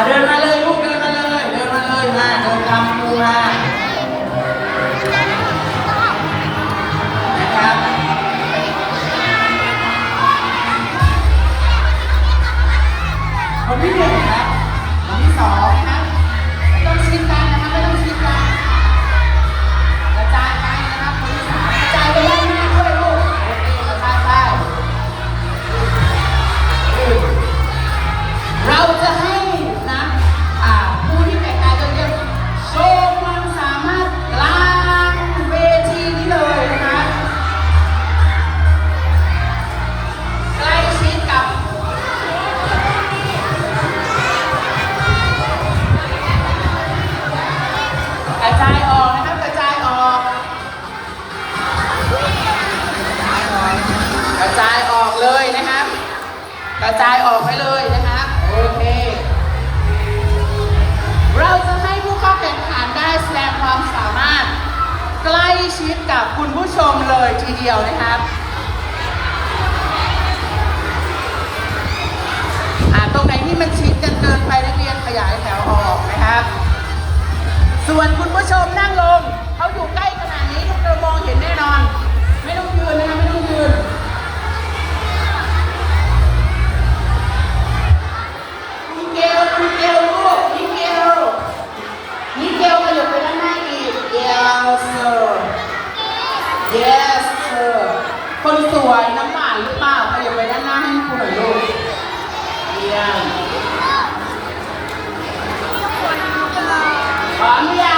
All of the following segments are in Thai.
அதனால กระจายออกนะครับกระจายออก กระจายออกเลยนะครับ กระจายออกไปเลยนะครับโอเค เราจะให้ผู้เข้าแข่งขันได้แสดงความสามารถ ใกล้ชิดกับคุณผู้ชมเลยทีเดียวนะครับตรงไหนที่มันชิดกันเกินไปนักเรียนขยายแถวออกนะครับ ส่วนคุณผู้ชมนั่งลงเขาอยู่ใกล้ขนาดนี้ทุกคนมองเห็นแน่นอน ไม่ต้องยืนนะคะไม่ต้องยืนมิเกลมิเกลลูกมิเกลมิเกลขยับไปด้านหน้าอีก yes sir yes sir คนสวยน้ำหวานหรือเปล่าขยับไปด้านหน้าให้คุณหน่อยลูกเยี่ยม Vamos lá.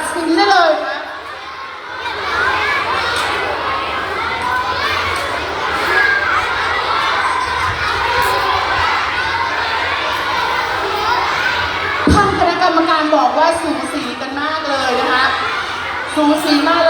ดสินได้เลยท่านคณะกรรมการบอกว่าสูสีกันมากเลยนะคะ สูสีมาก